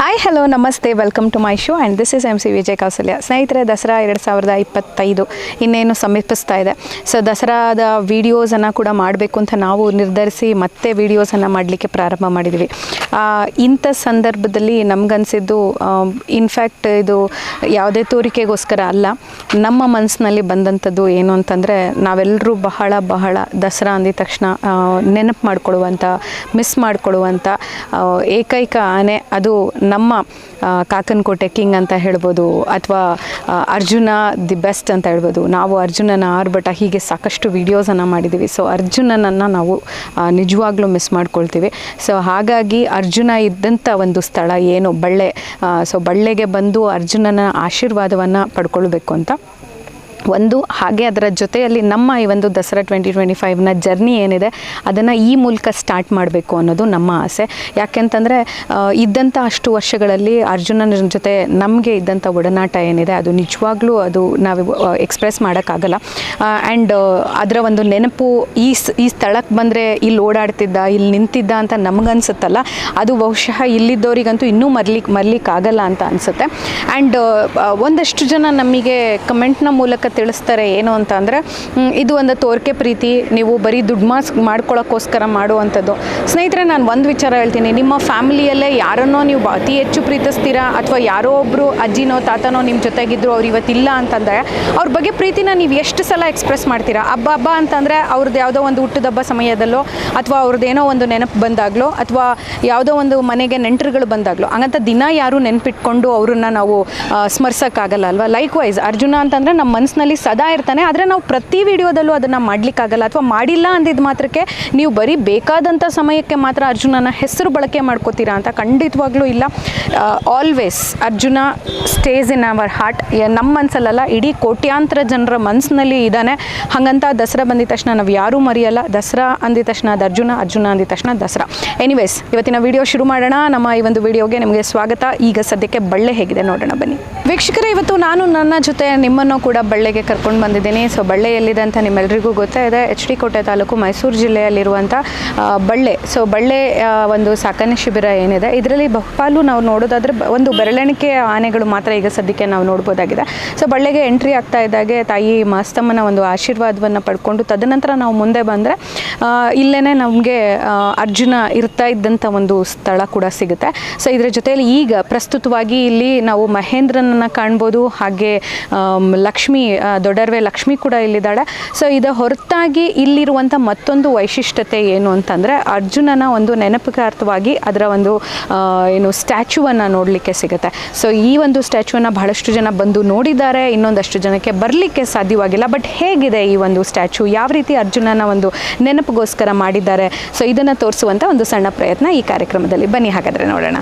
Hi hello ನಮಸ್ತೆ welcome to my show and this is M C Vijay Kausalya ಸ್ನೇಹಿತರೆ, ದಸರಾ ಎರಡು ಸಾವಿರದ ಇಪ್ಪತ್ತೈದು ಇನ್ನೇನು ಸಮೀಪಿಸ್ತಾ ಇದೆ. ಸೊ ದಸರಾದ ವೀಡಿಯೋಸನ್ನು ಕೂಡ ಮಾಡಬೇಕು ಅಂತ ನಾವು ನಿರ್ಧರಿಸಿ ಮತ್ತೆ ವೀಡಿಯೋಸನ್ನು ಮಾಡಲಿಕ್ಕೆ ಪ್ರಾರಂಭ ಮಾಡಿದ್ವಿ. ಇಂಥ ಸಂದರ್ಭದಲ್ಲಿ ನಮಗನ್ಸಿದ್ದು ಇನ್ಫ್ಯಾಕ್ಟ್ ಇದು ಯಾವುದೇ ತೋರಿಕೆಗೋಸ್ಕರ ಅಲ್ಲ. ನಮ್ಮ ಮನಸ್ಸಿನಲ್ಲಿ ಬಂದಂಥದ್ದು ಏನು ಅಂತಂದರೆ ನಾವೆಲ್ಲರೂ ಬಹಳ ಬಹಳ ದಸರಾ ಅಂದಿದ ತಕ್ಷಣ ನೆನಪು ಮಾಡಿಕೊಳ್ಳುವಂಥ ಮಿಸ್ ಮಾಡಿಕೊಳ್ಳುವಂಥ ಏಕೈಕ ಆನೆ ಅದು ನಮ್ಮ ಕಾಕನಕೋಟೆ ಕಿಂಗ್ ಅಂತ ಹೇಳ್ಬೋದು ಅಥವಾ ಅರ್ಜುನ ದಿ ಬೆಸ್ಟ್ ಅಂತ ಹೇಳ್ಬೋದು. ನಾವು ಅರ್ಜುನನ ಆರ್ಭಟ ಹೀಗೆ ಸಾಕಷ್ಟು ವೀಡಿಯೋಸನ್ನು ಮಾಡಿದ್ದೀವಿ ಸೊ ಅರ್ಜುನನನ್ನು ನಾವು ನಿಜವಾಗ್ಲೂ ಮಿಸ್ ಮಾಡ್ಕೊಳ್ತೀವಿ. ಸೊ ಹಾಗಾಗಿ ಅರ್ಜುನ ಇದ್ದಂಥ ಒಂದು ಸ್ಥಳ ಏನು? ಬಳ್ಳೆ ಸೊ ಬಳ್ಳೆಗೆ ಬಂದು ಅರ್ಜುನನ ಆಶೀರ್ವಾದವನ್ನು ಪಡ್ಕೊಳ್ಬೇಕು ಅಂತ ಒಂದು, ಹಾಗೆ ಅದರ ಜೊತೆಯಲ್ಲಿ ನಮ್ಮ ಈ ಒಂದು ದಸರಾ ಟ್ವೆಂಟಿ ಟ್ವೆಂಟಿ ಫೈವ್ನ ಜರ್ನಿ ಏನಿದೆ, ಅದನ್ನು ಈ ಮೂಲಕ ಸ್ಟಾರ್ಟ್ ಮಾಡಬೇಕು ಅನ್ನೋದು ನಮ್ಮ ಆಸೆ. ಯಾಕೆಂತಂದರೆ ಇದ್ದಂಥ ಅಷ್ಟು ವರ್ಷಗಳಲ್ಲಿ ಅರ್ಜುನನ ಜೊತೆ ನಮಗೆ ಇದ್ದಂಥ ಒಡನಾಟ ಏನಿದೆ, ಅದು ನಿಜವಾಗ್ಲೂ ಅದು ನಾವು ಎಕ್ಸ್ಪ್ರೆಸ್ ಮಾಡೋಕ್ಕಾಗಲ್ಲ. ಆ್ಯಂಡ್ ಅದರ ಒಂದು ನೆನಪು ಈ ಈ ಸ್ಥಳಕ್ಕೆ ಬಂದರೆ ಇಲ್ಲಿ ಓಡಾಡ್ತಿದ್ದ, ಇಲ್ಲಿ ನಿಂತಿದ್ದ ಅಂತ ನಮಗನ್ಸುತ್ತಲ್ಲ, ಅದು ಬಹುಶಃ ಇಲ್ಲಿದ್ದವರಿಗಂತೂ ಇನ್ನೂ ಮರ್ಲಿಕ್ಕೆ ಮರ್ಲಿಕ್ಕಾಗಲ್ಲ ಅಂತ ಅನಿಸುತ್ತೆ. ಆ್ಯಂಡ್ ಒಂದಷ್ಟು ಜನ ನಮಗೆ ಕಮೆಂಟ್ನ ಮೂಲಕ ತಿಳಿಸ್ತಾರೆ ಏನು ಅಂತ ಅಂದರೆ ಇದು ಒಂದು ತೋರಿಕೆ ಪ್ರೀತಿ, ನೀವು ಬರೀ ದುಡ್ಡು ಮಾಸ್ ಮಾಡ್ಕೊಳ್ಳೋಕ್ಕೋಸ್ಕರ ಮಾಡುವಂಥದ್ದು. ಸ್ನೇಹಿತರೆ, ನಾನು ಒಂದು ವಿಚಾರ ಹೇಳ್ತೀನಿ. ನಿಮ್ಮ ಫ್ಯಾಮಿಲಿಯಲ್ಲೇ ಯಾರನ್ನೋ ನೀವು ಅತಿ ಹೆಚ್ಚು ಪ್ರೀತಿಸ್ತೀರಾ? ಅಥವಾ ಯಾರೋ ಒಬ್ಬರು ಅಜ್ಜಿನೋ, ತಾತನೋ ನಿಮ್ಮ ಜೊತೆಗಿದ್ರು ಅವ್ರು ಇವತ್ತಿಲ್ಲ ಅಂತಂದರೆ, ಅವ್ರ ಬಗ್ಗೆ ಪ್ರೀತಿನ ನೀವು ಎಷ್ಟು ಸಲ ಎಕ್ಸ್ಪ್ರೆಸ್ ಮಾಡ್ತೀರಾ? ಹಬ್ಬ ಹಬ್ಬ ಅಂತಂದರೆ ಅವ್ರದ್ದು ಯಾವುದೋ ಒಂದು ಹುಟ್ಟಿದಬ್ಬ ಸಮಯದಲ್ಲೋ, ಅಥವಾ ಅವ್ರದ್ದೇನೋ ಒಂದು ನೆನಪು ಬಂದಾಗಲೋ, ಅಥವಾ ಯಾವುದೋ ಒಂದು ಮನೆಗೆ ನೆಂಟರುಗಳು ಬಂದಾಗಲೋ, ಹಂಗಂತ ದಿನ ಯಾರು ನೆನಪಿಟ್ಕೊಂಡು ಅವ್ರನ್ನ ನಾವು ಸ್ಮರಿಸೋಕ್ಕಾಗಲ್ಲ ಅಲ್ವಾ? ಲೈಕ್ ವೈಸ್ ಅರ್ಜುನ ಅಂತಂದರೆ ನಮ್ಮ ಮನಸ್ಸಿನಲ್ಲಿ ಸದಾ ಇರ್ತಾನೆ, ಆದರೆ ನಾವು ಪ್ರತಿ ವಿಡಿಯೋದಲ್ಲೂ ಅದನ್ನು ಮಾಡಲಿಕ್ಕಾಗಲ್ಲ ಅಥವಾ ಮಾಡಿಲ್ಲ ಅಂದಿದ್ದ ಮಾತ್ರಕ್ಕೆ ನೀವು ಬರೀ ಬೇಕಾದಂಥ ಸಮಯಕ್ಕೆ ಮಾತ್ರ ಅರ್ಜುನನ ಹೆಸರು ಬಳಕೆ ಮಾಡ್ಕೋತೀರಾ ಅಂತ ಖಂಡಿತವಾಗ್ಲೂ ಇಲ್ಲ. Always Arjuna stays in our heart ನಮ್ಮ ಮನಸ್ಸಲ್ಲ ಇಡೀ ಕೋಟ್ಯಾಂತರ ಜನರ ಮನಸ್ಸಿನಲ್ಲಿ ಇದ್ದಾನೆ ಹಾಗಂತ ದಸರಾ ಬಂದಿದ ತಕ್ಷಣ ನಾವು ಯಾರೂ ಮರೆಯಲ್ಲ. ದಸರಾ ಅಂದಿದ ತಕ್ಷಣ ಅದು ಅರ್ಜುನ ಅರ್ಜುನ ಅಂದಿದ ತಕ್ಷಣ ದಸರಾ. ಎನಿವೇಸ್ ಇವತ್ತಿನ ವಿಡಿಯೋ ಶುರು ಮಾಡೋಣ. ನಮ್ಮ ಈ ಒಂದು ವಿಡಿಯೋಗೆ ನಿಮಗೆ ಸ್ವಾಗತ. ಈಗ ಸದ್ಯಕ್ಕೆ ಬಳ್ಳೆ ಹೇಗಿದೆ ನೋಡೋಣ ಬನ್ನಿ. ವೀಕ್ಷಕರೇ, ಇವತ್ತು ನಾನು ನನ್ನ ಜೊತೆ ನಿಮ್ಮನ್ನು ಕೂಡ ಬಳ್ಳೆಗೆ ಕರ್ಕೊಂಡು ಬಂದಿದ್ದೀನಿ. ಸೊ ಬಳ್ಳೆ ಎಲ್ಲಿದೆ ಅಂತ ನಿಮ್ಮೆಲ್ಲರಿಗೂ ಗೊತ್ತೇ ಇದೆ. ಎಚ್ ಡಿ ಕೋಟೆ ತಾಲೂಕು ಮೈಸೂರು ಜಿಲ್ಲೆಯಲ್ಲಿರುವಂಥ ಬಳ್ಳೆ. ಸೊ ಬಳ್ಳೆ ಒಂದು ಸಾಕಣೆ ಶಿಬಿರ ಏನಿದೆ, ಇದರಲ್ಲಿ ಬಹುಪಾಲು ನಾವು ನೋಡೋದಾದ್ರೆ ಒಂದು ಬೆರಳೆಣಿಕೆ ಆನೆಗಳು ಮಾತ್ರ ಈಗ ಸದ್ಯಕ್ಕೆ ನಾವು ನೋಡ್ಬೋದಾಗಿದೆ. ಸೊ ಬಳ್ಳೆಗೆ ಎಂಟ್ರಿ ಆಗ್ತಾ ಇದ್ದಾಗೆ ತಾಯಿ ಮಾಸ್ತಮ್ಮನ ಒಂದು ಆಶೀರ್ವಾದವನ್ನು ಪಡ್ಕೊಂಡು, ತದನಂತರ ನಾವು ಮುಂದೆ ಬಂದರೆ ಇಲ್ಲೇ ನಮಗೆ ಅರ್ಜುನ ಇರ್ತಾ ಇದ್ದಂಥ ಒಂದು ಸ್ಥಳ ಕೂಡ ಸಿಗುತ್ತೆ. ಸೊ ಇದರ ಜೊತೆಯಲ್ಲಿ ಈಗ ಪ್ರಸ್ತುತವಾಗಿ ಇಲ್ಲಿ ನಾವು ಮಹೇಂದ್ರನನ್ನು ಕಾಣ್ಬೋದು, ಹಾಗೆ ಲಕ್ಷ್ಮಿ ದೊಡ್ಡರ್ವೆ ಲಕ್ಷ್ಮಿ ಕೂಡ ಇಲ್ಲಿದ್ದಾಳೆ. ಸೊ ಇದು ಹೊರತಾಗಿ ಇಲ್ಲಿರುವಂಥ ಮತ್ತೊಂದು ವೈಶಿಷ್ಟ್ಯತೆ ಏನು ಅಂತಂದರೆ ಅರ್ಜುನನ ಒಂದು ನೆನಪಿಗಾರ್ಥವಾಗಿ ಅದರ ಒಂದು ಏನು ಸ್ಟ್ಯಾಚ್ಯೂವನ್ನು ನೋಡಲಿಕ್ಕೆ ಸಿಗುತ್ತೆ. ಸೊ ಈ ಒಂದು ಸ್ಟ್ಯಾಚ್ಯೂವನ್ನು ಬಹಳಷ್ಟು ಜನ ಬಂದು ನೋಡಿದ್ದಾರೆ. ಇನ್ನೊಂದಷ್ಟು ಜನಕ್ಕೆ ಬರಲಿಕ್ಕೆ ಸಾಧ್ಯವಾಗಿಲ್ಲ. ಬಟ್ ಹೇಗಿದೆ ಈ ಒಂದು ಸ್ಟ್ಯಾಚ್ಯೂ ಯಾವ ರೀತಿ ಅರ್ಜುನನ ಒಂದು ನೆನಪಿಗೋಸ್ಕರ ಮಾಡಿದ್ದಾರೆ? ಸೊ ಇದನ್ನು ತೋರಿಸುವಂಥ ಒಂದು ಸಣ್ಣ ಪ್ರಯತ್ನ ಈ ಕಾರ್ಯಕ್ರಮದಲ್ಲಿ. ಬನ್ನಿ, ಹಾಗಾದರೆ ನೋಡೋಣ.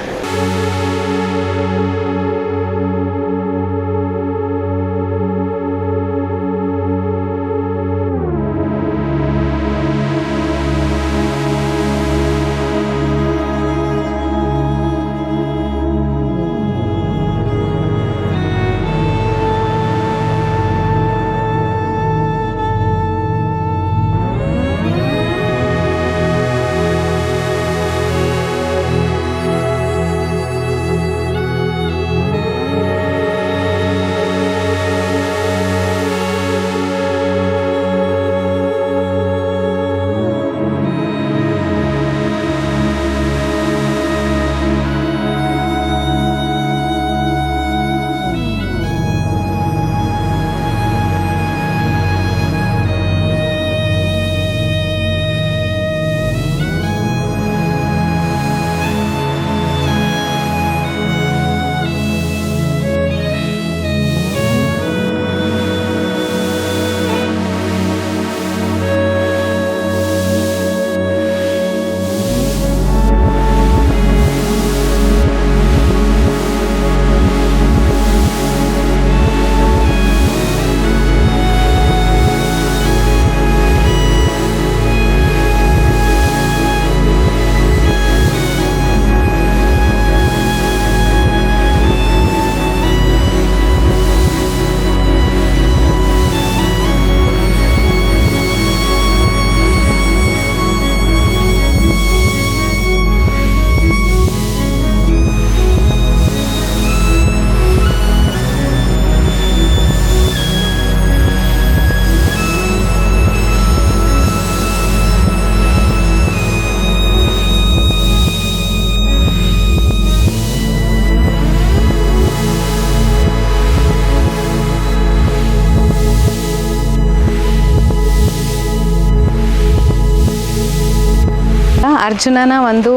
ಅರ್ಜುನನ ಒಂದು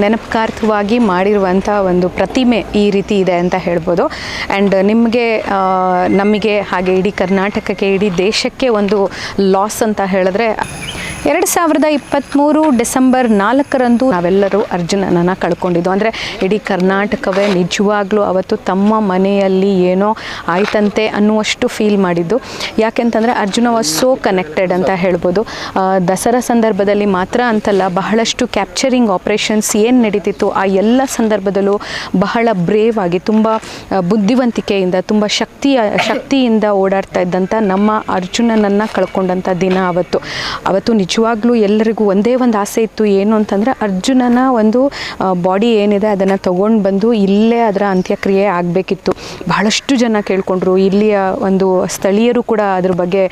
ನೆನಪಕಾರ್ಥವಾಗಿ ಮಾಡಿರುವಂಥ ಒಂದು ಪ್ರತಿಮೆ ಈ ರೀತಿ ಇದೆ ಅಂತ ಹೇಳ್ಬೋದು. ಆ್ಯಂಡ್ ನಿಮಗೆ ನಮಗೆ ಹಾಗೆ ಇಡೀ ಕರ್ನಾಟಕಕ್ಕೆ, ಇಡೀ ದೇಶಕ್ಕೆ ಒಂದು ಲಾಸ್ ಅಂತ ಹೇಳಿದ್ರೆ, ಎರಡು ಸಾವಿರದ ಇಪ್ಪತ್ತ್ಮೂರು ಡಿಸೆಂಬರ್ ನಾಲ್ಕರಂದು ನಾವೆಲ್ಲರೂ ಅರ್ಜುನನನ್ನು ಕಳ್ಕೊಂಡಿದ್ದು. ಅಂದರೆ ಇಡೀ ಕರ್ನಾಟಕವೇ ನಿಜವಾಗ್ಲೂ ಅವತ್ತು ತಮ್ಮ ಮನೆಯಲ್ಲಿ ಏನೋ ಆಯ್ತಂತೆ ಅನ್ನುವಷ್ಟು ಫೀಲ್ ಮಾಡಿದ್ದು. ಯಾಕೆಂತಂದರೆ ಅರ್ಜುನ ವಾಸ್ ಸೋ ಕನೆಕ್ಟೆಡ್ ಅಂತ ಹೇಳ್ಬೋದು. ದಸರಾ ಸಂದರ್ಭದಲ್ಲಿ ಮಾತ್ರ ಅಂತಲ್ಲ, ಬಹಳಷ್ಟು ಕ್ಯಾಪ್ಚರಿಂಗ್ ಆಪ್ರೇಷನ್ಸ್ ಏನು ನಡೀತಿತ್ತು, ಆ ಎಲ್ಲ ಸಂದರ್ಭದಲ್ಲೂ ಬಹಳ ಬ್ರೇವ್ ಆಗಿ, ತುಂಬ ಬುದ್ಧಿವಂತಿಕೆಯಿಂದ, ತುಂಬ ಶಕ್ತಿಯ, ಶಕ್ತಿಯಿಂದ ಓಡಾಡ್ತಾ ಇದ್ದಂಥ ನಮ್ಮ ಅರ್ಜುನನನ್ನು ಕಳ್ಕೊಂಡಂಥ ದಿನ ಅವತ್ತು ಅವತ್ತು ನಿಜವಾಗ್ಲೂ ಎಲ್ಲರಿಗೂ ಒಂದೇ ಒಂದು ಆಸೆ ಇತ್ತು, ಏನು ಅಂತಂದರೆ ಅರ್ಜುನನ ಒಂದು ಬಾಡಿ ಏನಿದೆ ಅದನ್ನು ತೊಗೊಂಡು ಬಂದು ಇಲ್ಲೇ ಅದರ ಅಂತ್ಯಕ್ರಿಯೆ ಆಗಬೇಕಿತ್ತು. ಬಹಳಷ್ಟು ಜನ ಕೇಳ್ಕೊಂಡ್ರು, ಇಲ್ಲಿಯ ಒಂದು ಸ್ಥಳೀಯರು ಕೂಡ ಅದ್ರ ಬಗ್ಗೆ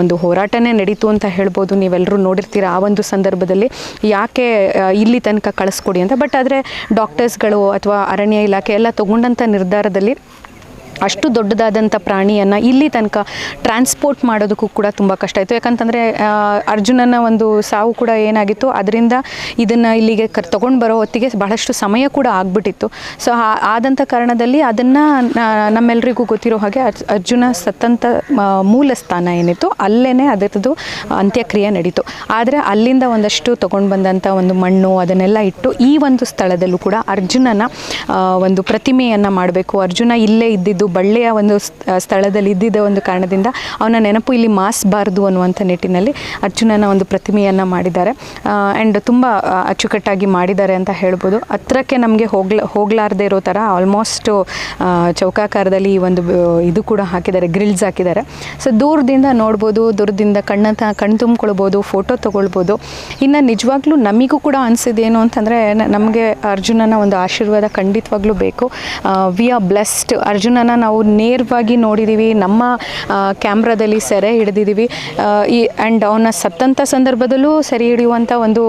ಒಂದು ಹೋರಾಟನೇ ನಡೀತು ಅಂತ ಹೇಳ್ಬೋದು ನೀವೆಲ್ಲರೂ ನೋಡಿರ್ತೀರ ಆ ಒಂದು ಸಂದರ್ಭದಲ್ಲಿ. ಯಾಕೆ ಇಲ್ಲಿ ತನಕ ಕಳಿಸ್ಕೊಡಿ ಅಂತ. ಬಟ್ ಆದರೆ ಡಾಕ್ಟರ್ಸ್ಗಳು ಅಥವಾ ಅರಣ್ಯ ಇಲಾಖೆ ಎಲ್ಲ ತೊಗೊಂಡಂಥ ನಿರ್ಧಾರದಲ್ಲಿ ಅಷ್ಟು ದೊಡ್ಡದಾದಂಥ ಪ್ರಾಣಿಯನ್ನು ಇಲ್ಲಿ ತನಕ ಟ್ರಾನ್ಸ್ಪೋರ್ಟ್ ಮಾಡೋದಕ್ಕೂ ಕೂಡ ತುಂಬ ಕಷ್ಟ ಆಯಿತು. ಯಾಕಂತಂದರೆ ಅರ್ಜುನನ ಒಂದು ಸಾವು ಕೂಡ ಏನಾಗಿತ್ತು, ಅದರಿಂದ ಇದನ್ನು ಇಲ್ಲಿಗೆ ಕರ್ ತೊಗೊಂಡು ಬರೋ ಹೊತ್ತಿಗೆ ಬಹಳಷ್ಟು ಸಮಯ ಕೂಡ ಆಗ್ಬಿಟ್ಟಿತ್ತು. ಸೊ ಆದಂಥ ಕಾರಣದಲ್ಲಿ ಅದನ್ನು ನಮ್ಮೆಲ್ಲರಿಗೂ ಗೊತ್ತಿರೋ ಹಾಗೆ ಅರ್ಜ್- ಅರ್ಜುನ ಸತ್ತಂತ ಮೂಲ ಸ್ಥಾನ ಏನಿತ್ತು ಅಲ್ಲೇ ಅದರದ್ದು ಅಂತ್ಯಕ್ರಿಯೆ ನಡೀತು. ಆದರೆ ಅಲ್ಲಿಂದ ಒಂದಷ್ಟು ತೊಗೊಂಡು ಬಂದಂಥ ಒಂದು ಮಣ್ಣು ಅದನ್ನೆಲ್ಲ ಇಟ್ಟು ಈ ಒಂದು ಸ್ಥಳದಲ್ಲೂ ಕೂಡ ಅರ್ಜುನನ ಒಂದು ಪ್ರತಿಮೆಯನ್ನು ಮಾಡಬೇಕು. ಅರ್ಜುನ ಇಲ್ಲೇ ಇದ್ದಿದ್ದು ಬಳ್ಳಿಯ ಒಂದು ಸ್ಥಳದಲ್ಲಿ ಇದ್ದಿದ್ದ ಒಂದು ಕಾರಣದಿಂದ ಅವನ ನೆನಪು ಇಲ್ಲಿ ಮಾಸಬಾರ್ದು ಅನ್ನುವಂಥ ನಿಟ್ಟಿನಲ್ಲಿ ಅರ್ಜುನನ ಒಂದು ಪ್ರತಿಮೆಯನ್ನು ಮಾಡಿದ್ದಾರೆ. ಆ್ಯಂಡ್ ತುಂಬ ಅಚ್ಚುಕಟ್ಟಾಗಿ ಮಾಡಿದ್ದಾರೆ ಅಂತ ಹೇಳ್ಬೋದು. ಹತ್ರಕ್ಕೆ ನಮಗೆ ಹೋಗ್ಲ, ಹೋಗ್ಲಾರ್ದೇ ಇರೋ ಥರ ಆಲ್ಮೋಸ್ಟು ಚೌಕಾಕಾರದಲ್ಲಿ ಈ ಒಂದು ಇದು ಕೂಡ ಹಾಕಿದ್ದಾರೆ ಗ್ರಿಲ್ಸ್ ಹಾಕಿದ್ದಾರೆ. ಸೊ ದೂರದಿಂದ ನೋಡ್ಬೋದು, ದೂರದಿಂದ ಕಣ್ಣ ತ, ಕಣ್ ತುಂಬ್ಕೊಳ್ಬೋದು ಫೋಟೋ ತೊಗೊಳ್ಬೋದು. ಇನ್ನು ನಿಜವಾಗ್ಲೂ ನಮಗೂ ಕೂಡ ಅನಿಸಿದೇನು ಅಂತಂದರೆ ನಮಗೆ ಅರ್ಜುನನ ಒಂದು ಆಶೀರ್ವಾದ ಖಂಡಿತವಾಗ್ಲೂ ಬೇಕು. ವಿ ಆರ್ ಬ್ಲೆಸ್ಡ್ ಅರ್ಜುನನ ನಾವು ನೇರವಾಗಿ ನೋಡಿದ್ದೀವಿ ನಮ್ಮ ಕ್ಯಾಮ್ರಾದಲ್ಲಿ ಸೆರೆ ಹಿಡಿದಿದ್ದೀವಿ ಈ ಆ್ಯಂಡ್ ಅವನ ಸತ್ತಂಥ ಸಂದರ್ಭದಲ್ಲೂ ಸೆರೆ ಹಿಡಿಯುವಂಥ ಒಂದು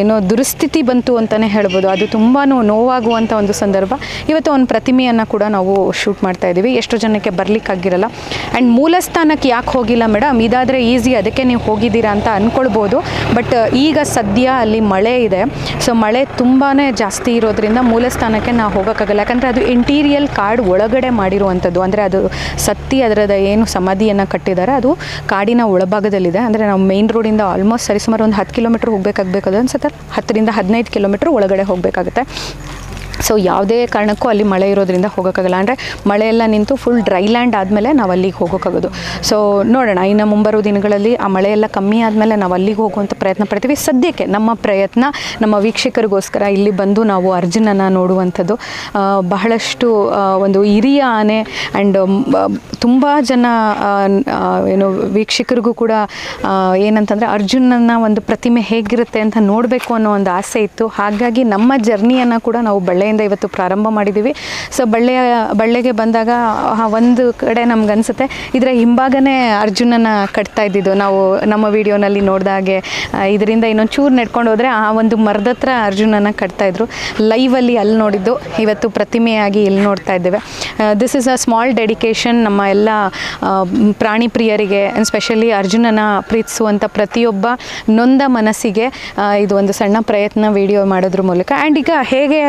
ಏನೋ ದುರಸ್ಥಿತಿ ಬಂತು ಅಂತಲೇ ಹೇಳ್ಬೋದು. ಅದು ತುಂಬಾ ನೋವಾಗುವಂಥ ಒಂದು ಸಂದರ್ಭ. ಇವತ್ತು ಅವನ ಪ್ರತಿಮೆಯನ್ನು ಕೂಡ ನಾವು ಶೂಟ್ ಮಾಡ್ತಾ ಇದ್ದೀವಿ ಎಷ್ಟೋ ಜನಕ್ಕೆ ಬರಲಿಕ್ಕಾಗಿರಲ್ಲ. ಆ್ಯಂಡ್ ಮೂಲ ಸ್ಥಾನಕ್ಕೆ ಯಾಕೆ ಹೋಗಿಲ್ಲ ಮೇಡಮ್? ಇದಾದರೆ ಈಸಿ, ಅದಕ್ಕೆ ನೀವು ಹೋಗಿದ್ದೀರಾ ಅಂತ ಅಂದ್ಕೊಳ್ಬೋದು ಬಟ್, ಈಗ ಸದ್ಯ ಅಲ್ಲಿ ಮಳೆ ಇದೆ. ಸೊ ಮಳೆ ತುಂಬಾ ಜಾಸ್ತಿ ಇರೋದ್ರಿಂದ ಮೂಲ ಸ್ಥಾನಕ್ಕೆ ನಾವು ಹೋಗೋಕ್ಕಾಗಲ್ಲ. ಯಾಕಂದರೆ ಅದು ಇಂಟೀರಿಯಲ್ ಕಾರ್ಡ್ ಒಳಗಡೆ ಮಾಡಿರುವಂಥದ್ದು. ಅಂದರೆ ಅದು ಸತ್ತಿ ಅದರದ ಏನು ಸಮಾಧಿಯನ್ನು ಕಟ್ಟಿದ್ದಾರೆ. ಅದು ಕಾಡಿನ ಒಳಭಾಗದಲ್ಲಿದೆ. ಅಂದರೆ ನಾವು ಮೇನ್ ರೋಡಿಂದ ಆಲ್ಮೋಸ್ಟ್ ಸರಿಸುಮಾರು ಒಂದು ಹತ್ತು ಕಿಲೋಮೀಟ್ರ್ ಹೋಗಬೇಕಾಗಬೇಕು ಅದು ಅನ್ಸುತ್ತೆ ಹತ್ತರಿಂದ ಹದಿನೈದು ಕಿಲೋಮೀಟ್ರ್ ಒಳಗಡೆ ಹೋಗಬೇಕಾಗುತ್ತೆ. ಸೊ ಯಾವುದೇ ಕಾರಣಕ್ಕೂ ಅಲ್ಲಿ ಮಳೆ ಇರೋದ್ರಿಂದ ಹೋಗೋಕ್ಕಾಗಲ್ಲ. ಅಂದರೆ ಮಳೆ ಎಲ್ಲ ನಿಂತು ಫುಲ್ ಡ್ರೈ ಲ್ಯಾಂಡ್ ಆದಮೇಲೆ ನಾವು ಅಲ್ಲಿಗೆ ಹೋಗೋಕ್ಕಾಗೋದು. ಸೊ ನೋಡೋಣ. ಇನ್ನು ಮುಂಬರುವ ದಿನಗಳಲ್ಲಿ ಆ ಮಳೆ ಎಲ್ಲ ಕಮ್ಮಿ ಆದಮೇಲೆ ನಾವು ಅಲ್ಲಿಗೆ ಹೋಗುವಂಥ ಪ್ರಯತ್ನ ಪಡ್ತೀವಿ. ಸದ್ಯಕ್ಕೆ ನಮ್ಮ ಪ್ರಯತ್ನ, ನಮ್ಮ ವೀಕ್ಷಕರಿಗೋಸ್ಕರ ಇಲ್ಲಿ ಬಂದು ನಾವು ಅರ್ಜುನನ ನೋಡುವಂಥದ್ದು. ಬಹಳಷ್ಟು ಒಂದು ಹಿರಿಯ ಆನೆ ಆ್ಯಂಡ್ ತುಂಬ ಜನ ಏನು ವೀಕ್ಷಕರಿಗೂ ಕೂಡ ಏನಂತಂದರೆ ಅರ್ಜುನನ ಒಂದು ಪ್ರತಿಮೆ ಹೇಗಿರುತ್ತೆ ಅಂತ ನೋಡಬೇಕು ಅನ್ನೋ ಒಂದು ಆಸೆ ಇತ್ತು. ಹಾಗಾಗಿ ನಮ್ಮ ಜರ್ನಿಯನ್ನು ಕೂಡ ನಾವು ಬಳ್ಳೆಯಿಂದ ಇವತ್ತು ಪ್ರಾರಂಭ ಮಾಡಿದ್ದೀವಿ. ಸೊ ಬಳ್ಳೆಯ, ಬಳ್ಳೆಗೆ ಬಂದಾಗ ಒಂದು ಕಡೆ ನಮ್ಗೆ ಅನಿಸುತ್ತೆ, ಇದರ ಹಿಂಭಾಗನೇ ಅರ್ಜುನನ ಕಟ್ತಾ ಇದ್ದಿದ್ದು. ನಾವು ನಮ್ಮ ವಿಡಿಯೋನಲ್ಲಿ ನೋಡಿದಾಗೆ ಇದರಿಂದ ಇನ್ನೊಂದು ಚೂರು ನಡ್ಕೊಂಡು ಹೋದರೆ ಆ ಒಂದು ಮರದ ಹತ್ರ ಅರ್ಜುನನ ಕಟ್ತಾ ಇದ್ರು. ಲೈವಲ್ಲಿ ಅಲ್ಲಿ ನೋಡಿದ್ದು, ಇವತ್ತು ಪ್ರತಿಮೆಯಾಗಿ ಇಲ್ಲಿ ನೋಡ್ತಾ ಇದ್ದೇವೆ. This is a small dedication ನಮ್ಮ ಎಲ್ಲ ಪ್ರಾಣಿ ಪ್ರಿಯರಿಗೆ ಸ್ಪೆಷಲಿ ಅರ್ಜುನನ ಪ್ರೀತಿಸುವಂಥ ಪ್ರತಿಯೊಬ್ಬ ನೊಂದ ಮನಸ್ಸಿಗೆ ಇದು ಒಂದು ಸಣ್ಣ ಪ್ರಯತ್ನ ವಿಡಿಯೋ ಮಾಡೋದ್ರ ಮೂಲಕ. ಆ್ಯಂಡ್ ಈಗ ಹೇಗೆ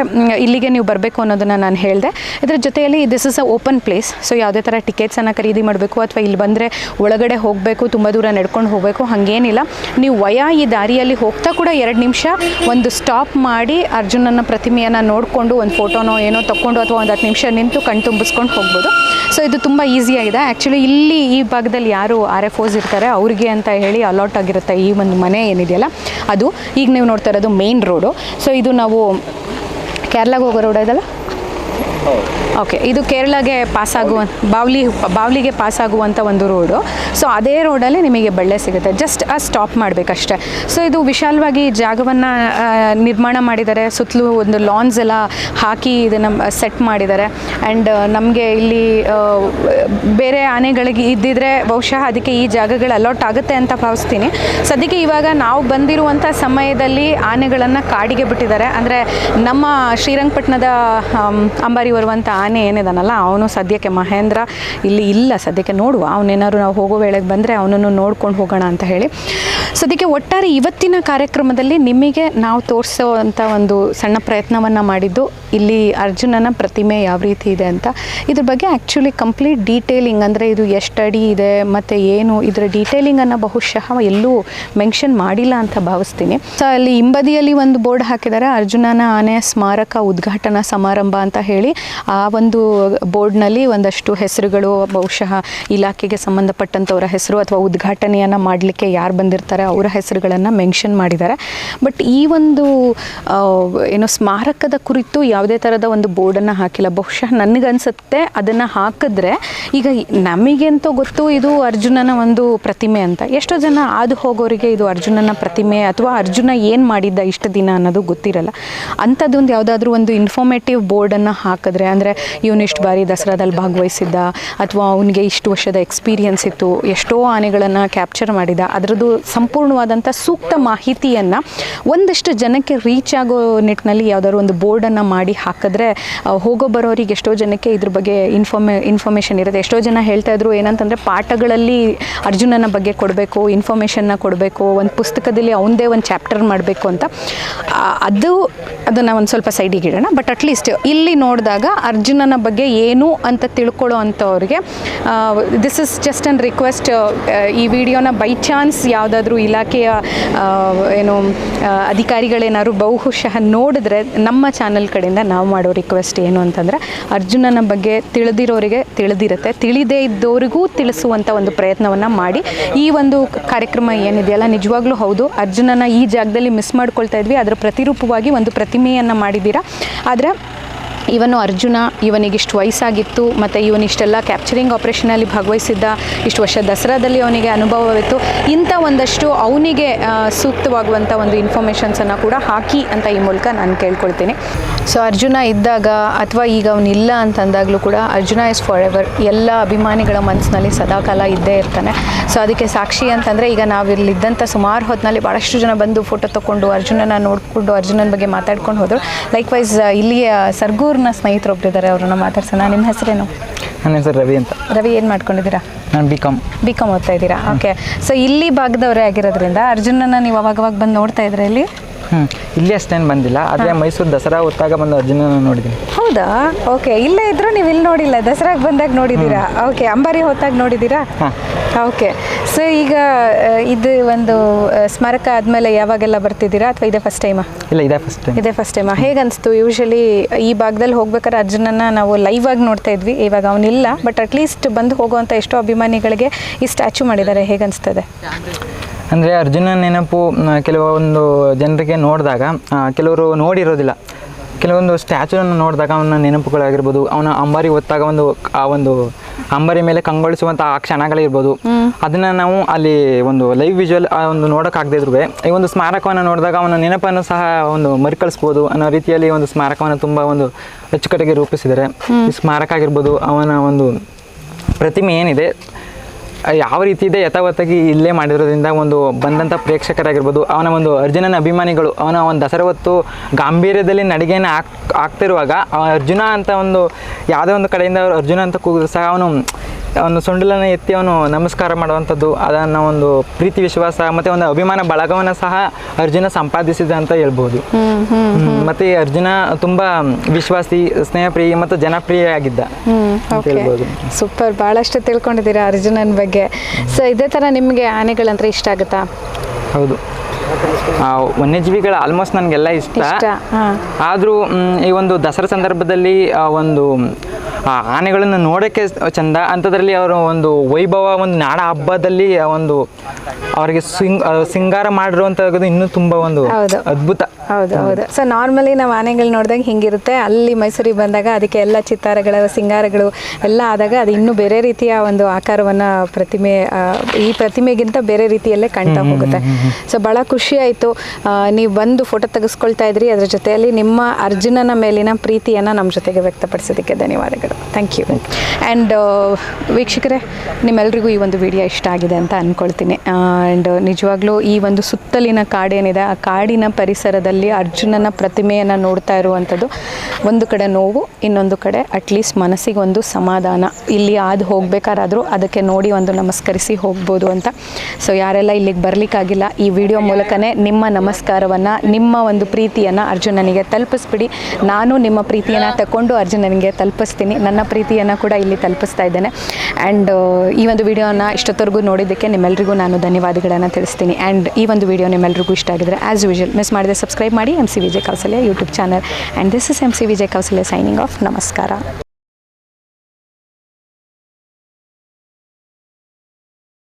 ಇಲ್ಲಿಗೆ ನೀವು ಬರಬೇಕು ಅನ್ನೋದನ್ನು ನಾನು ಹೇಳಿದೆ. ಇದರ ಜೊತೆಯಲ್ಲಿ this is a open place so ಯಾವುದೇ ಥರ ಟಿಕೆಟ್ಸನ್ನು ಖರೀದಿ ಮಾಡಬೇಕು ಅಥವಾ ಇಲ್ಲಿ ಬಂದರೆ ಒಳಗಡೆ ಹೋಗಬೇಕು, ತುಂಬ ದೂರ ನಡ್ಕೊಂಡು ಹೋಗಬೇಕು, ಹಾಗೇನಿಲ್ಲ. ನೀವು ವಯ ಈ ದಾರಿಯಲ್ಲಿ ಹೋಗ್ತಾ ಕೂಡ ಎರಡು ನಿಮಿಷ ಒಂದು ಸ್ಟಾಪ್ ಮಾಡಿ ಅರ್ಜುನನ ಪ್ರತಿಮೆಯನ್ನು ನೋಡಿಕೊಂಡು ಒಂದು ಫೋಟೋನೋ ಏನೋ ತಗೊಂಡು ಅಥವಾ ಒಂದು ಹತ್ತು ನಿಮಿಷ ನಿಂತು ಕಣ್ ತುಂಬಿಸ್ಕೊಂಡು ಹೋಗ್ಬೋದು. ಸೊ ಇದು ತುಂಬ ಈಸಿಯಾಗಿದೆ ಆ್ಯಕ್ಚುಲಿ ಇಲ್ಲಿ ಈ ಭಾಗದಲ್ಲಿ ಯಾರು ಆರ್ ಎಫ್ ಓಸ್ ಇರ್ತಾರೆ, ಅವ್ರಿಗೆ ಅಂತ ಹೇಳಿ ಅಲಾಟ್ ಆಗಿರುತ್ತೆ ಈ ಒಂದು ಮನೆ ಏನಿದೆಯಲ್ಲ, ಅದು. ಈಗ ನೀವು ನೋಡ್ತಾ ಇರೋದು ಮೇನ್ ರೋಡು ಸೊ ಇದು ನಾವು ಕೇರಳಗೆ ಹೋಗೋ ರೋಡ್ ಇದಲ್ಲ ಓಕೆ ಇದು ಕೇರಳಗೆ ಪಾಸ್ ಆಗುವ ಬಾವ್ಲಿ. ಬಾವ್ಲಿಗೆ ಪಾಸ್ ಆಗುವಂಥ ಒಂದು ರೋಡು ಸೊ ಅದೇ ರೋಡಲ್ಲಿ ನಿಮಗೆ ಬಳ್ಳೆ ಸಿಗುತ್ತೆ. ಜಸ್ಟ್ ಆ ಸ್ಟಾಪ್ ಮಾಡಬೇಕಷ್ಟೆ. ಸೊ ಇದು ವಿಶಾಲವಾಗಿ ಜಾಗವನ್ನು ನಿರ್ಮಾಣ ಮಾಡಿದ್ದಾರೆ. ಸುತ್ತಲೂ ಒಂದು ಲಾನ್ಸ್ ಎಲ್ಲ ಹಾಕಿ ಇದನ್ನು ಸೆಟ್ ಮಾಡಿದ್ದಾರೆ. ಆ್ಯಂಡ್ ನಮಗೆ ಇಲ್ಲಿ ಬೇರೆ ಆನೆಗಳಿಗೆ ಇದ್ದಿದ್ರೆ ಬಹುಶಃ ಅದಕ್ಕೆ ಈ ಜಾಗಗಳು ಅಲಾಟ್ ಆಗುತ್ತೆ ಅಂತ ಭಾವಿಸ್ತೀನಿ. ಸದ್ಯಕ್ಕೆ ಇವಾಗ ನಾವು ಬಂದಿರುವಂಥ ಸಮಯದಲ್ಲಿ ಆನೆಗಳನ್ನು ಕಾಡಿಗೆ ಬಿಟ್ಟಿದ್ದಾರೆ. ಅಂದರೆ ನಮ್ಮ ಶ್ರೀರಂಗಪಟ್ಟಣದ ಅಂಬಾರಿ ಬರುವಂಥ ಆನೆ ಏನಿದಾನಲ್ಲ, ಅವನು ಸದ್ಯಕ್ಕೆ ಮಹೇಂದ್ರ ಇಲ್ಲಿ ಇಲ್ಲ, ಸದ್ಯಕ್ಕೆ ನೋಡುವ. ಅವನೇನಾದ್ರು ನಾವು ಹೋಗೋ ವೇಳೆಗೆ ಬಂದರೆ ಅವನನ್ನು ನೋಡ್ಕೊಂಡು ಹೋಗೋಣ ಅಂತ ಹೇಳಿ. ಸೊ ಅದಕ್ಕೆ ಒಟ್ಟಾರೆ ಇವತ್ತಿನ ಕಾರ್ಯಕ್ರಮದಲ್ಲಿ ನಿಮಗೆ ನಾವು ತೋರಿಸೋವಂಥ ಒಂದು ಸಣ್ಣ ಪ್ರಯತ್ನವನ್ನು ಮಾಡಿದ್ದು, ಇಲ್ಲಿ ಅರ್ಜುನನ ಪ್ರತಿಮೆ ಯಾವ ರೀತಿ ಇದೆ ಅಂತ. ಇದ್ರ ಬಗ್ಗೆ ಆ್ಯಕ್ಚುಲಿ ಕಂಪ್ಲೀಟ್ ಡೀಟೇಲಿಂಗ್ ಅಂದರೆ ಇದು ಎಷ್ಟು ಅಡಿ ಇದೆ, ಮತ್ತು ಏನು, ಇದರ ಡೀಟೇಲಿಂಗನ್ನು ಬಹುಶಃ ಎಲ್ಲೂ ಮೆನ್ಷನ್ ಮಾಡಿಲ್ಲ ಅಂತ ಭಾವಿಸ್ತೀನಿ. ಸೊ ಅಲ್ಲಿ ಹಿಂಬದಿಯಲ್ಲಿ ಒಂದು ಬೋರ್ಡ್ ಹಾಕಿದ್ದಾರೆ, ಅರ್ಜುನನ ಆನೆ ಸ್ಮಾರಕ ಉದ್ಘಾಟನಾ ಸಮಾರಂಭ ಅಂತ ಹೇಳಿ. ಆ ಒಂದು ಬೋರ್ಡ್ನಲ್ಲಿ ಒಂದಷ್ಟು ಹೆಸರುಗಳು, ಬಹುಶಃ ಇಲಾಖೆಗೆ ಸಂಬಂಧಪಟ್ಟಂಥವರ ಹೆಸರು ಅಥವಾ ಉದ್ಘಾಟನೆಯನ್ನು ಮಾಡಲಿಕ್ಕೆ ಯಾರು ಬಂದಿರ್ತಾರೆ ಅವರ ಹೆಸರುಗಳನ್ನು ಮೆನ್ಷನ್ ಮಾಡಿದ್ದಾರೆ. ಬಟ್ ಈ ಒಂದು ಏನೋ ಸ್ಮಾರಕದ ಕುರಿತು ಯಾವುದೇ ಥರದ ಒಂದು ಬೋರ್ಡನ್ನು ಹಾಕಿಲ್ಲ. ಬಹುಶಃ ನನಗನ್ಸುತ್ತೆ ಅದನ್ನು ಹಾಕಿದ್ರೆ ಈಗ ನಮಗಂತೂ ಗೊತ್ತು ಇದು ಅರ್ಜುನನ ಒಂದು ಪ್ರತಿಮೆ ಅಂತ. ಎಷ್ಟೋ ಜನ ಆದು ಹೋಗೋರಿಗೆ ಇದು ಅರ್ಜುನನ ಪ್ರತಿಮೆ ಅಥವಾ ಅರ್ಜುನ ಏನು ಮಾಡಿದ್ದ ಇಷ್ಟು ದಿನ ಅನ್ನೋದು ಗೊತ್ತಿರಲ್ಲ. ಅಂಥದ್ದೊಂದು ಯಾವುದಾದ್ರೂ ಒಂದು ಇನ್ಫಾರ್ಮೇಟಿವ್ ಬೋರ್ಡನ್ನು ಹಾಕಿದ್ರೆ, ಅಂದರೆ ಇವನು ಇಷ್ಟು ಬಾರಿ ದಸರಾದಲ್ಲಿ ಭಾಗವಹಿಸಿದ್ದ, ಅಥವಾ ಅವನಿಗೆ ಇಷ್ಟು ವರ್ಷದ ಎಕ್ಸ್ಪೀರಿಯನ್ಸ್ ಇತ್ತು, ಎಷ್ಟೋ ಆನೆಗಳನ್ನು ಕ್ಯಾಪ್ಚರ್ ಮಾಡಿದ, ಅದರದ್ದು ಸಂಪೂರ್ಣವಾದಂಥ ಸೂಕ್ತ ಮಾಹಿತಿಯನ್ನು ಒಂದಷ್ಟು ಜನಕ್ಕೆ ರೀಚ್ ಆಗೋ ನಿಟ್ಟಿನಲ್ಲಿ ಯಾವುದಾದ್ರು ಒಂದು ಬೋರ್ಡನ್ನು ಮಾಡಿ ಹಾಕಿದ್ರೆ ಹೋಗೋ ಬರೋರಿಗೆ ಎಷ್ಟೋ ಜನಕ್ಕೆ ಇದ್ರ ಬಗ್ಗೆ ಇನ್ಫಾರ್ಮೇ ಇನ್ಫಾರ್ಮೇಷನ್ ಇರುತ್ತೆ. ಎಷ್ಟೋ ಜನ ಹೇಳ್ತಾ ಇದ್ರು ಏನಂತಂದರೆ ಪಾಠಗಳಲ್ಲಿ ಅರ್ಜುನನ ಬಗ್ಗೆ ಕೊಡಬೇಕು ಇನ್ಫಾರ್ಮೇಷನ್ನ ಕೊಡಬೇಕು, ಒಂದು ಪುಸ್ತಕದಲ್ಲಿ ಅವನದೇ ಒಂದು ಚಾಪ್ಟರ್ ಮಾಡಬೇಕು ಅಂತ. ಅದು, ಅದನ್ನು ಒಂದು ಸ್ವಲ್ಪ ಸೈಡಿಗೆ ಇಡೋಣ. ಬಟ್ ಅಟ್ಲೀಸ್ಟ್ ಇಲ್ಲಿ ನೋಡಿದಾಗ ಅರ್ಜುನನ ಬಗ್ಗೆ ಏನು ಅಂತ ತಿಳ್ಕೊಳ್ಳೋ ಅಂಥವ್ರಿಗೆ this is just an request ಈ ವಿಡಿಯೋನ ಬೈ ಚಾನ್ಸ್ ಯಾವುದಾದ್ರೂ ಇಲಾಖೆಯ ಆ, ಏನು ಅಧಿಕಾರಿಗಳೇನಾದ್ರು ಬಹುಶಃ ನೋಡಿದ್ರೆ ನಮ್ಮ ಚಾನಲ್ ಕಡೆಯಿಂದ ನಾವು ಮಾಡೋ ರಿಕ್ವೆಸ್ಟ್ ಏನು ಅಂತಂದರೆ ಅರ್ಜುನನ ಬಗ್ಗೆ ತಿಳಿದಿರೋರಿಗೆ ತಿಳಿದಿರುತ್ತೆ. ತಿಳಿದೇ ಇದ್ದವರಿಗೂ ತಿಳಿಸುವಂಥ ಒಂದು ಪ್ರಯತ್ನವನ್ನು ಮಾಡಿ. ಈ ಒಂದು ಕಾರ್ಯಕ್ರಮ ಏನಿದೆಯಲ್ಲ ನಿಜವಾಗ್ಲೂ ಹೌದು. ಅರ್ಜುನನ ಈ ಜಾಗದಲ್ಲಿ ಮಿಸ್ ಮಾಡ್ಕೊಳ್ತಾ ಇದ್ವಿ. ಅದರ ಪ್ರತಿರೂಪವಾಗಿ ಒಂದು ಪ್ರತಿಮೆಯನ್ನು ಮಾಡಿದ್ದೀರಾ. ಆದರೆ ಇವನು ಅರ್ಜುನ ಇವನಿಗಿಷ್ಟು ವಯಸ್ಸಾಗಿತ್ತು, ಮತ್ತು ಇವನಿಷ್ಟೆಲ್ಲ ಕ್ಯಾಪ್ಚರಿಂಗ್ ಆಪ್ರೇಷನಲ್ಲಿ ಭಾಗವಹಿಸಿದ್ದ, ಇಷ್ಟು ವರ್ಷ ದಸರಾದಲ್ಲಿ ಅವನಿಗೆ ಅನುಭವವಿತ್ತು. ಇಂಥ ಒಂದಷ್ಟು ಅವನಿಗೆ ಸೂಕ್ತವಾಗುವಂಥ ಒಂದು ಇನ್ಫಾರ್ಮೇಷನ್ಸನ್ನು ಕೂಡ ಹಾಕಿ ಅಂತ ಈ ಮೂಲಕ ನಾನು ಕೇಳ್ಕೊಳ್ತೀನಿ. ಸೊ ಅರ್ಜುನ ಇದ್ದಾಗ ಅಥವಾ ಈಗ ಅವನಿಲ್ಲ ಅಂತಂದಾಗಲೂ ಕೂಡ ಅರ್ಜುನ ಇಸ್ ಫಾರ್ ಎಲ್ಲ ಅಭಿಮಾನಿಗಳ ಮನಸ್ಸಿನಲ್ಲಿ ಸದಾಕಾಲ ಇದ್ದೇ ಇರ್ತಾನೆ. ಸೊ ಅದಕ್ಕೆ ಸಾಕ್ಷಿ ಅಂತಂದರೆ ಈಗ ನಾವಿಲ್ಲಿದ್ದಂಥ ಸುಮಾರು ಹೊತ್ತಿನಲ್ಲಿ ಭಾಳಷ್ಟು ಜನ ಬಂದು ಫೋಟೋ ತೊಗೊಂಡು ಅರ್ಜುನನ ನೋಡಿಕೊಂಡು ಅರ್ಜುನನ ಬಗ್ಗೆ ಮಾತಾಡ್ಕೊಂಡು ಹೋದರು. ಲೈಕ್ ವೈಸ್ ಇಲ್ಲಿಯ ಸರ್ಗೂರ್ನ ಸ್ನೇಹಿತರೊಬ್ಬರಿದ್ದಾರೆ ಅವ್ರನ್ನ ಮಾತಾಡ್ಸೋಣ. ನಿಮ್ಮ ಹೆಸರೇನು? ನನ್ನ ಹೆಸರು ರವಿ ಅಂತ. ರವಿ ಏನು ಮಾಡ್ಕೊಂಡಿದ್ದೀರಾ? ನಾನು ಬಿ ಕಾಮ್ ಬಿ ಕಾಮ್ ಓದ್ತಾ ಇದ್ದೀರಾ? ಓಕೆ ಸೊ ಇಲ್ಲಿ ಭಾಗದವರೇ ಆಗಿರೋದ್ರಿಂದ ಅರ್ಜುನನ್ನ ನೀವು ಅವಾಗವಾಗ ಬಂದು ನೋಡ್ತಾ ಇದ್ರೆ ಇಲ್ಲಿ? ಇಲ್ಲಿ ಅಷ್ಟೇನು ಬಂದಿಲ್ಲ. ಆದರೆ ಮೈಸೂರು ದಸರಾ ಹೊತ್ತಾಗ ಬಂದು ಅರ್ಜುನನ ನೋಡಿದ್ದೀನಿ. ಹೌದಾ? ಓಕೆ ಇಲ್ಲೇ ಇದ್ರು ನೀವು ಇಲ್ಲಿ ನೋಡಿಲ್ಲ. ದಸರಾಗೆ ಬಂದಾಗ ನೋಡಿದ್ದೀರಾ? ಓಕೆ ಅಂಬಾರಿ ಹೊತ್ತಾಗ ನೋಡಿದ್ದೀರಾ? ಹಾಂ. ಓಕೆ. ಸೊ ಈಗ ಇದು ಒಂದು ಸ್ಮಾರಕ ಆದ್ಮೇಲೆ ಯಾವಾಗೆಲ್ಲ ಬರ್ತಿದ್ದೀರಾ? ಅಥವಾ ಇದೇ ಫಸ್ಟ್ ಟೈಮಾ ಇಲ್ಲ ಇದೇ ಫಸ್ಟ್ ಟೈಮ್ ಇದೇ ಫಸ್ಟ್ ಟೈಮಾ ಹೇಗನ್ನಿಸ್ತು ಯೂಶಲಿ ಈ ಭಾಗದಲ್ಲಿ ಹೋಗ್ಬೇಕಾದ್ರೆ ಅರ್ಜುನನ್ನ ನಾವು ಲೈವ್ ಆಗಿ ನೋಡ್ತಾ ಇದ್ವಿ. ಇವಾಗ ಅವನಿಲ್ಲ. ಬಟ್ ಅಟ್ಲೀಸ್ಟ್ ಬಂದು ಹೋಗುವಂಥ ಎಷ್ಟೋ ಅಭಿಮಾನಿಗಳಿಗೆ ಈ ಸ್ಟ್ಯಾಚು ಮಾಡಿದ್ದಾರೆ. ಹೇಗನ್ನಿಸ್ತದೆ ಅಂದರೆ ಅರ್ಜುನ ನೆನಪು ಕೆಲವೊಂದು ಜನರಿಗೆ ನೋಡಿದಾಗ ಕೆಲವರು ನೋಡಿರೋದಿಲ್ಲ. ಕೆಲವೊಂದು ಸ್ಟ್ಯಾಚುವನ್ನು ನೋಡಿದಾಗ ಅವನ ನೆನಪುಗಳಾಗಿರ್ಬೋದು ಅವನ ಅಂಬಾರಿ ಹೊತ್ತಾಗ ಒಂದು ಆ ಒಂದು ಅಂಬಾರಿ ಮೇಲೆ ಕಂಗೊಳಿಸುವಂಥ ಆ ಕ್ಷಣಗಳಿರ್ಬೋದು. ಅದನ್ನು ನಾವು ಅಲ್ಲಿ ಒಂದು ಲೈವ್ ವಿಜುವಲ್ ಒಂದು ನೋಡೋಕ್ಕಾಗದೇ ಇದ್ರು ಈ ಒಂದು ಸ್ಮಾರಕವನ್ನು ನೋಡಿದಾಗ ಅವನ ನೆನಪನ್ನು ಸಹ ಒಂದು ಮರುಕಳಿಸ್ಬೋದು ಅನ್ನೋ ರೀತಿಯಲ್ಲಿ ಒಂದು ಸ್ಮಾರಕವನ್ನು ತುಂಬ ಒಂದು ಅಚ್ಚುಕಟ್ಟಿಗೆ ರೂಪಿಸಿದ್ದಾರೆ. ಈ ಸ್ಮಾರಕ ಆಗಿರ್ಬೋದು ಅವನ ಒಂದು ಪ್ರತಿಮೆ ಏನಿದೆ ಯಾವ ರೀತಿ ಇದೆ ಯಥಾವತ್ತಾಗಿ ಇಲ್ಲೇ ಮಾಡಿರೋದ್ರಿಂದ ಒಂದು ಬಂದಂಥ ಪ್ರೇಕ್ಷಕರಾಗಿರ್ಬೋದು, ಅವನ ಒಂದು ಅರ್ಜುನನ ಅಭಿಮಾನಿಗಳು, ಅವನ ಒಂದು ದಸರಾ ಹೊತ್ತು ಗಾಂಭೀರ್ಯದಲ್ಲಿ ನಡಿಗೆಯನ್ನು ಹಾಕ್ ಹಾಕ್ತಿರುವಾಗ ಅರ್ಜುನ ಅಂತ ಒಂದು, ಯಾವುದೇ ಒಂದು ಕಡೆಯಿಂದ ಅರ್ಜುನ ಅಂತ ಕೂಗಿದ್ರು ಸಹ ಅವನು ಅವನು ಸೊಂಡಿಲನ್ನು ಎತ್ತಿ ಅವನು ನಮಸ್ಕಾರ ಮಾಡುವಂಥದ್ದು ಅದನ್ನು ಒಂದು ಪ್ರೀತಿ ವಿಶ್ವಾಸ ಮತ್ತೆ ಒಂದು ಅಭಿಮಾನ ಬಳಗವನ್ನು ಸಹ ಅರ್ಜುನ ಸಂಪಾದಿಸಿದ ಅಂತ ಹೇಳ್ಬೋದು. ಮತ್ತೆ ಅರ್ಜುನ ತುಂಬಾ ವಿಶ್ವಾಸಿ ಸ್ನೇಹಪ್ರಿಯ ಮತ್ತು ಜನಪ್ರಿಯ ಆಗಿದ್ದ ಸೂಪರ್ ಬಹಳಷ್ಟು ತಿಳ್ಕೊಂಡಿದ್ದೀರಾ ಅರ್ಜುನನ ಬಗ್ಗೆ. ಸೊ ಇದೇ ತರ ನಿಮಗೆ ಆನೆಗಳಂದ್ರೆ ಇಷ್ಟ ಆಗುತ್ತಾ? ಹೌದು. ವನ್ಯಜೀವಿಗಳ ಆಲ್ಮೋಸ್ಟ್ ನನಗೆಲ್ಲ ಇಷ್ಟ. ಇಷ್ಟ ಆದರೂ ಈ ಒಂದು ದಸರಾ ಸಂದರ್ಭದಲ್ಲಿ ಒಂದು ಆ ಆನೆಗಳನ್ನು ನೋಡೋಕ್ಕೆ ಚಂದ. ಅಂಥದ್ರಲ್ಲಿ ಅವರು ಒಂದು ವೈಭವ ಒಂದು ನಾಡ ಹಬ್ಬದಲ್ಲಿ ಒಂದು ಅವರಿಗೆ ಸಿಂಗ್ ಸಿಂಗಾರ ಮಾಡಿರುವಂಥದ್ದು ಇನ್ನೂ ತುಂಬ ಒಂದು. ಅದ್ಭುತ. ಹೌದು ಹೌದು. ಸೊ ನಾರ್ಮಲಿ ನಾವು ಆನೆಗಳು ನೋಡಿದಾಗ ಹಿಂಗಿರುತ್ತೆ. ಅಲ್ಲಿ ಮೈಸೂರಿಗೆ ಬಂದಾಗ ಅದಕ್ಕೆ ಎಲ್ಲ ಚಿತ್ತಾರಗಳ ಸಿಂಗಾರಗಳು ಎಲ್ಲ ಆದಾಗ ಅದು ಇನ್ನೂ ಬೇರೆ ರೀತಿಯ ಒಂದು ಆಕಾರವನ್ನು ಪ್ರತಿಮೆ ಈ ಪ್ರತಿಮೆಗಿಂತ ಬೇರೆ ರೀತಿಯಲ್ಲೇ ಕಾಣ್ತಾ ಹೋಗುತ್ತೆ. ಸೊ ಭಾಳ ಖುಷಿ ಆಯಿತು. ನೀವು ಬಂದು ಫೋಟೋ ತೆಗೆಸ್ಕೊಳ್ತಾ ಇದ್ರಿ. ಅದ್ರ ಜೊತೆಯಲ್ಲಿ ನಿಮ್ಮ ಅರ್ಜುನನ ಮೇಲಿನ ಪ್ರೀತಿಯನ್ನು ನಮ್ಮ ಜೊತೆಗೆ ವ್ಯಕ್ತಪಡಿಸೋದಕ್ಕೆ ಧನ್ಯವಾದಗಳು. ಥ್ಯಾಂಕ್ ಯು ಆ್ಯಂಡ್ ವೀಕ್ಷಕರೇ, ನಿಮ್ಮೆಲ್ರಿಗೂ ಈ ಒಂದು ವಿಡಿಯೋ ಇಷ್ಟ ಆಗಿದೆ ಅಂತ ಅಂದ್ಕೊಳ್ತೀನಿ ಆ್ಯಂಡ್ ನಿಜವಾಗ್ಲೂ ಈ ಒಂದು ಸುತ್ತಲಿನ ಕಾಡೇನಿದೆ, ಆ ಕಾಡಿನ ಪರಿಸರದಲ್ಲಿ ಅರ್ಜುನನ ಪ್ರತಿಮೆಯನ್ನು ನೋಡ್ತಾ ಇರುವಂಥದ್ದು ಒಂದು ಕಡೆ ನೋವು, ಇನ್ನೊಂದು ಕಡೆ ಅಟ್ಲೀಸ್ಟ್ ಮನಸ್ಸಿಗೆ ಒಂದು ಸಮಾಧಾನ. ಇಲ್ಲಿ ಆದು ಹೋಗ್ಬೇಕಾದ್ರೂ ಅದಕ್ಕೆ ನೋಡಿ ಒಂದು ನಮಸ್ಕರಿಸಿ ಹೋಗ್ಬೋದು ಅಂತ. ಸೊ ಯಾರೆಲ್ಲ ಇಲ್ಲಿಗೆ ಬರಲಿಕ್ಕಾಗಿಲ್ಲ, ಈ ವಿಡಿಯೋ ಮೂಲಕನೇ ನಿಮ್ಮ ನಮಸ್ಕಾರವನ್ನು, ನಿಮ್ಮ ಒಂದು ಪ್ರೀತಿಯನ್ನು ಅರ್ಜುನನಿಗೆ ತಲುಪಿಸ್ಬಿಡಿ. ನಾನು ನಿಮ್ಮ ಪ್ರೀತಿಯನ್ನು ತಗೊಂಡು ಅರ್ಜುನನಿಗೆ ತಲುಪಿಸ್ತೀನಿ. ನನ್ನ ಪ್ರೀತಿಯನ್ನು ಕೂಡ ಇಲ್ಲಿ ತಲುಪಿಸ್ತಾ ಇದ್ದೇನೆ. ಆ್ಯಂಡ್ ಈ ಒಂದು ವಿಡಿಯೋನ ಇಷ್ಟೊತ್ತವರೆಗೂ ನೋಡಿದ್ದಕ್ಕೆ ನಿಮ್ಮೆಲ್ಲರಿಗೂ ನಾನು ಧನ್ಯವಾದಗಳನ್ನು ತಿಳಿಸ್ತೀನಿ. ಆ್ಯಂಡ್ ಈ ಒಂದು ವಿಡಿಯೋ ನಿಮ್ಮೆಲ್ಲರಿಗೂ ಇಷ್ಟ ಆಗಿದ್ರೆ ಆ್ಯಸ್ ಯೂಶಲ್ ಮಿಸ್ ಮಾಡಿದೆ ಸಬ್ಸ್ಕ್ರೈಬ್ ಮಾಡಿ M C Vijay Kausalya YouTube channel and this is M C Vijay Kausalya signing off ನಮಸ್ಕಾರ.